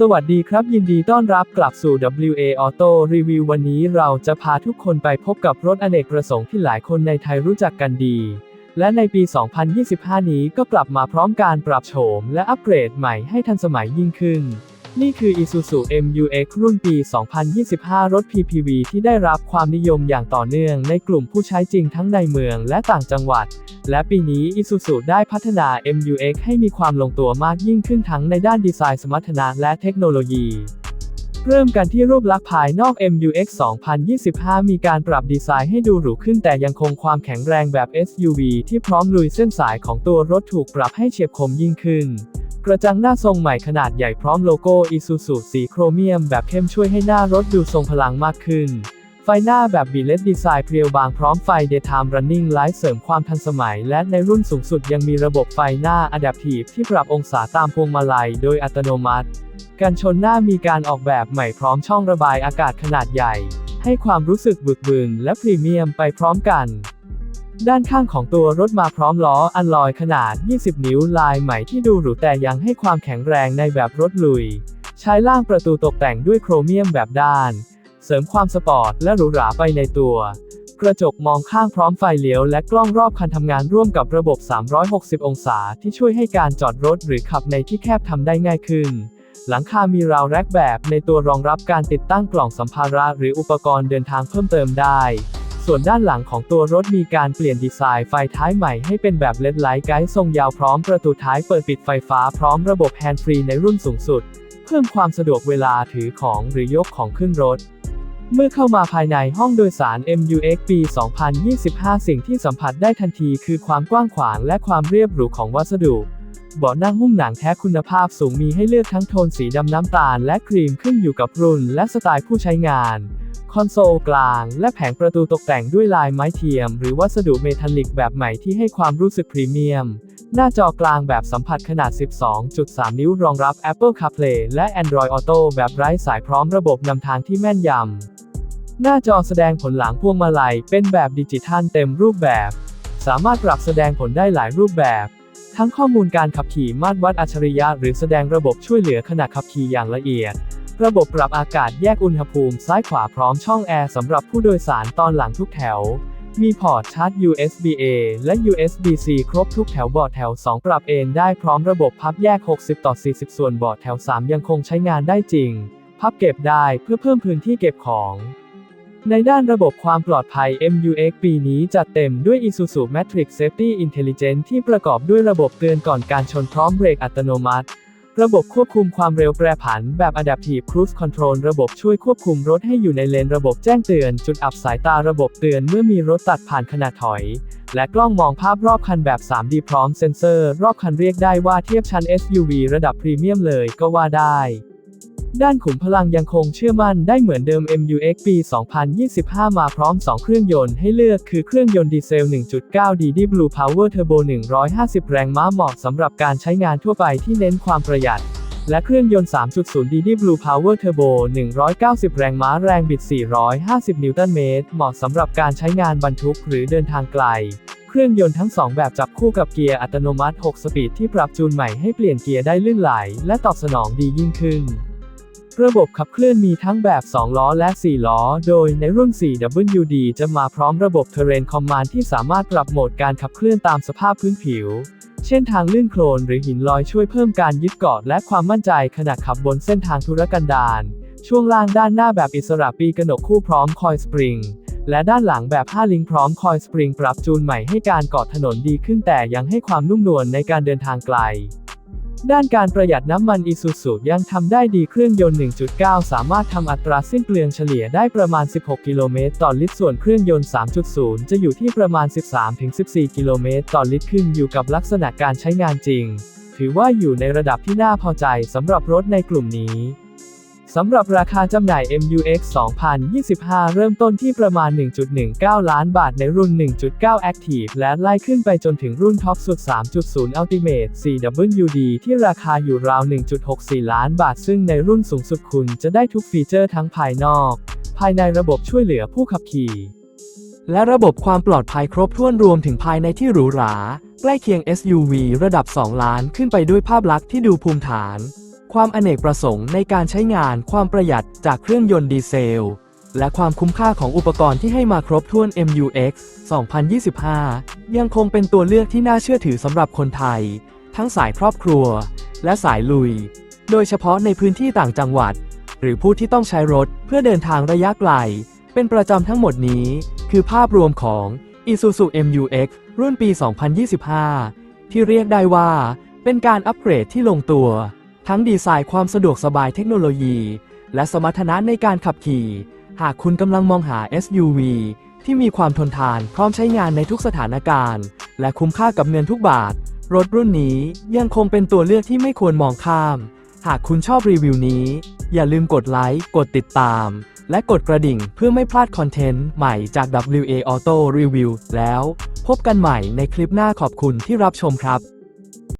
สวัสดีครับยินดีต้อนรับกลับสู่ WA Auto Review วันนี้เราจะพาทุกคนไปพบกับรถอเนกประสงค์ที่หลายคนในไทยรู้จักกันดี และในปี 2025 นี้ก็กลับมาพร้อมการปรับโฉมและอัปเกรดใหม่ให้ทันสมัยยิ่งขึ้น นี่คือ Isuzu MU-X รุ่นปี 2025 รถ PPV ที่ได้รับความนิยมอย่างต่อเนื่องในกลุ่มผู้ใช้จริงทั้งในเมืองและต่างจังหวัด และปีนี้ Isuzu ได้พัฒนา MU-X ให้มีความลงตัวมากยิ่งขึ้นทั้งในด้านดีไซน์สมรรถนะและเทคโนโลยีเริ่มกันที่รูปลักษณ์ภายนอก MU-X 2025 มีการปรับดีไซน์ให้ดูหรูขึ้นแต่ยังคงความแข็งแรงแบบ SUV ที่พร้อมลุยเส้นสายของตัวรถถูกปรับให้เฉียบคมยิ่งขึ้น กระจังหน้าทรงใหม่ขนาดใหญ่พร้อมโลโก้ Isuzu สีโครเมียมแบบเข้มช่วยให้หน้ารถดูทรงพลังมากขึ้น ไฟหน้าแบบบีเลดดีไซน์เพรียวบางพร้อมไฟ Daytime Running Light เสริมความทันสมัย และในรุ่นสูงสุดยังมีระบบไฟหน้า Adaptive ที่ปรับองศาตามพวงมาลัยโดยอัตโนมัติกันชนหน้ามีการออกแบบใหม่พร้อมช่องระบายอากาศขนาดใหญ่ ให้ความรู้สึกบึกบึนและพรีเมียมไปพร้อมกัน ด้านข้างของตัวรถมาพร้อมล้ออันลอยขนาด 20 นิ้วลายใหม่ที่ดูหรูแต่ยังให้ความแข็งแรงในแบบรถลุย ใช้ล่างประตูตกแต่งด้วยโครเมียมแบบด้าน เสริมความสปอร์ตและหรูหราไปในตัว กระจกมองข้างพร้อมไฟเลี้ยวและกล้องรอบคันทำงานร่วมกับระบบ 360 องศาที่ช่วยให้การจอดรถหรือขับในที่แคบทำได้ง่ายขึ้น หลังคามีราวแร็กแบบในตัวรองรับการติดตั้งกล่องสัมภาระหรืออุปกรณ์เดินทางเพิ่มเติมได้ ส่วนด้านหลังของตัวรถมีการเปลี่ยนดีไซน์ไฟท้ายใหม่ให้เป็นแบบเลดไลท์ไกด์ทรงยาวพร้อมประตูท้ายเปิดปิดไฟฟ้าพร้อมระบบแฮนด์ฟรีในรุ่นสูงสุด เพิ่มความสะดวกเวลาถือของหรือยกของขึ้นรถ เมื่อเข้ามาภายในห้องโดยสาร MUX ปี 2025 สิ่งที่สัมผัสได้ทันทีคือความกว้างขวางและความเรียบหรูของวัสดุ เบาะนั่งหุ้มหนังแท้คุณภาพสูงมีให้เลือกทั้งโทนสีดำน้ำตาลและครีมขึ้นอยู่กับรุ่นและสไตล์ผู้ใช้งาน คอนโซลกลางและแผงประตูตกแต่งด้วยลายไม้เทียม หรือวัสดุเมทัลลิกแบบใหม่ที่ให้ความรู้สึกพรีเมียม หน้าจอกลางแบบสัมผัสขนาด 12.3 นิ้วรองรับ Apple CarPlay และ Android Auto แบบไร้สายพร้อมระบบนำทางที่แม่นยำ หน้าจอแสดงผลหลังพวงมาลัยเป็นแบบดิจิทัลเต็มรูปแบบ สามารถปรับแสดงผลได้หลายรูปแบบ ทั้งข้อมูลการขับขี่มาตรวัดอัจฉริยะหรือแสดงระบบช่วยเหลือขณะขับขี่อย่างละเอียด ระบบปรับอากาศแยกอุณหภูมิซ้ายขวาพร้อมช่องแอร์สำหรับผู้โดยสารตอนหลังทุกแถว มีพอร์ตชาร์จ USB-A และ USB-C ครบทุกแถวเบาะแถว 2 ปรับเอนได้พร้อมระบบพับแยก 60 ต่อ 40 ส่วนเบาะแถว 3 ยังคงใช้งานได้จริง พับเก็บได้เพื่อเพิ่มพื้นที่เก็บของ ในด้านระบบความปลอดภัย MUX ปีนี้จัดเต็มด้วย Isuzu Matrix Safety Intelligence ที่ประกอบด้วยระบบเตือนก่อนการชนพร้อมเบรกอัตโนมัติ ระบบควบคุมความเร็วแปรผันแบบ Adaptive Cruise Control ระบบช่วยควบคุมรถให้อยู่ในเลน ระบบแจ้งเตือน จุดอับสายตาระบบเตือนเมื่อมีรถตัดผ่านขณะถอย และกล้องมองภาพรอบคันแบบ 3D พร้อมเซ็นเซอร์ รอบคันเรียกได้ว่าเทียบชั้น SUV ระดับพรีเมียมเลยก็ว่าได้ ด้านขุมพลังยังคงเชื่อมั่นได้เหมือนเดิม MUX ปี 2025 มาพร้อม 2 เครื่องยนต์ให้เลือกคือเครื่องยนต์ดีเซล 1.9 DD Blue Power Turbo 150 แรงม้าเหมาะสำหรับการใช้งานทั่วไปที่เน้นความประหยัด และเครื่องยนต์ 3.0 DD Blue Power Turbo 190 แรงม้าแรงบิด 450 นิวตันเมตร เหมาะสำหรับการใช้งานบรรทุกหรือเดินทางไกลเครื่องยนต์ทั้ง 2 แบบจับคู่กับเกียร์อัตโนมัติ 6 สปีดที่ปรับจูนใหม่ให้เปลี่ยนเกียร์ได้ลื่นไหล และตอบสนองดียิ่งขึ้น ระบบขับเคลื่อนมีทั้งแบบ 2 ล้อและ 4 ล้อ โดยในรุ่น 4WD จะมาพร้อมระบบ Terrain Command ที่สามารถปรับโหมดการขับเคลื่อนตามสภาพพื้นผิว เช่นทางลื่นโคลนหรือหินลอยช่วยเพิ่มการยึดเกาะและความมั่นใจขณะขับบนเส้นทางธุรกันดาร ช่วงล่างด้านหน้าแบบอิสระปีกระหนกคู่พร้อมคอยสปริง และด้านหลังแบบ5ลิงพร้อมคอยสปริงปรับจูนใหม่ให้การเกาะถนนดีขึ้นแต่ยังให้ความนุ่มนวลในการเดินทางไกล ด้านการประหยัดน้ำมันอีซูซูยังทำได้ดีเครื่องยนต์ 1.9 สามารถทำอัตราสิ้นเปลืองเฉลี่ยได้ประมาณ 16 กิโลเมตรต่อลิตร ส่วนเครื่องยนต์ 3.0 จะอยู่ที่ประมาณ 13-14 กิโลเมตรต่อลิตรขึ้นอยู่กับลักษณะการใช้งานจริง ถือว่าอยู่ในระดับที่น่าพอใจสำหรับรถในกลุ่มนี้ สำหรับราคาจำหน่าย MUX 2025 เริ่มต้นที่ประมาณ 1.19 ล้านบาทในรุ่น 1.9 Active และไล่ขึ้นไปจนถึงรุ่นท็อปสุด 3.0 Ultimate 4WD ที่ราคาอยู่ราว 1.64 ล้านบาท ซึ่งในรุ่นสูงสุดคุณจะได้ทุกฟีเจอร์ทั้งภายนอก ภายในระบบช่วยเหลือผู้ขับขี่ และระบบความปลอดภัยครบถ้วนรวมถึงภายในที่หรูหรา ใกล้เคียง SUV ระดับ 2 ล้านขึ้นไปด้วยภาพลักษณ์ที่ดูภูมิฐาน ความอเนกประสงค์ในการใช้งาน ความประหยัดจากเครื่องยนต์ดีเซล และความคุ้มค่าของอุปกรณ์ที่ให้มาครบถ้วน MUX 2025 ยังคงเป็นตัวเลือกที่น่าเชื่อถือสำหรับคนไทย ทั้งสายครอบครัว และสายลุย โดยเฉพาะในพื้นที่ต่างจังหวัด หรือผู้ที่ต้องใช้รถเพื่อเดินทางระยะไกล เป็นประจำทั้งหมดนี้ คือภาพรวมของ Isuzu MUX รุ่นปี 2025 ที่เรียกได้ว่าเป็นการอัปเกรดที่ลงตัว ทั้งดีไซน์ความสะดวกสบายเทคโนโลยี และสมรรถนะในการขับขี่ หากคุณกำลังมองหา SUV ที่มีความทนทานพร้อมใช้งานในทุกสถานการณ์ และคุ้มค่ากับเงินทุกบาท รถรุ่นนี้ยังคงเป็นตัวเลือกที่ไม่ควรมองข้าม หากคุณชอบรีวิวนี้ อย่าลืมกดไลค์ กดติดตาม และกดกระดิ่งเพื่อไม่พลาดคอนเทนต์ใหม่จาก WA Auto Review แล้ว พบกันใหม่ในคลิปหน้าขอบคุณที่รับชมครับ